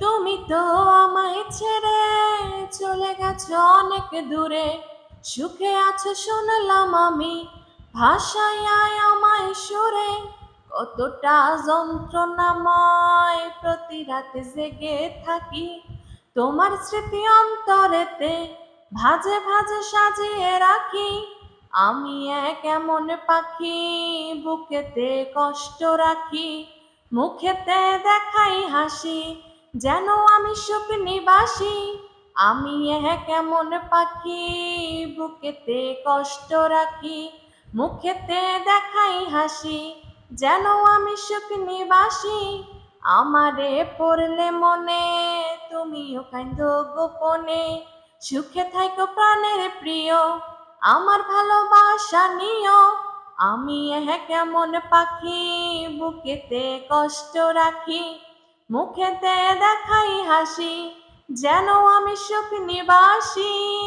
তুমি তো আমায় ছেড়ে চলে গেছো অনেক দূরে। সুখে আছো শুনলাম আমি, ভাষায় আমায় সুরে। কতটা যন্ত্রণাময় প্রতি রাতে জেগে থাকি। তোমার স্মৃতি অন্তরেতে ভাজে ভাজে সাজিয়ে রাখি। আমি এক এমন পাখি, বুকেতে কষ্ট রাখি, মুখেতে দেখাই হাসি। যেন আমি সুখ নিবাসী আমি এক এমন পাখি? বুকেতে কষ্ট রাখি, মুখেতে দেখাই হাসি। যেন আমি সুখ নিবাসী আমারে পড়লে মনে তুমিও কান্দ গোপনে। সুখে থাইকো প্রাণের প্রিয়, আমার ভালোবাসা নিও। আমি এক কেমন পাখি, বুকেতে কষ্ট রাখি। মুখেতে দেখাই হাসি যেন আমি সুখ নিবাসী।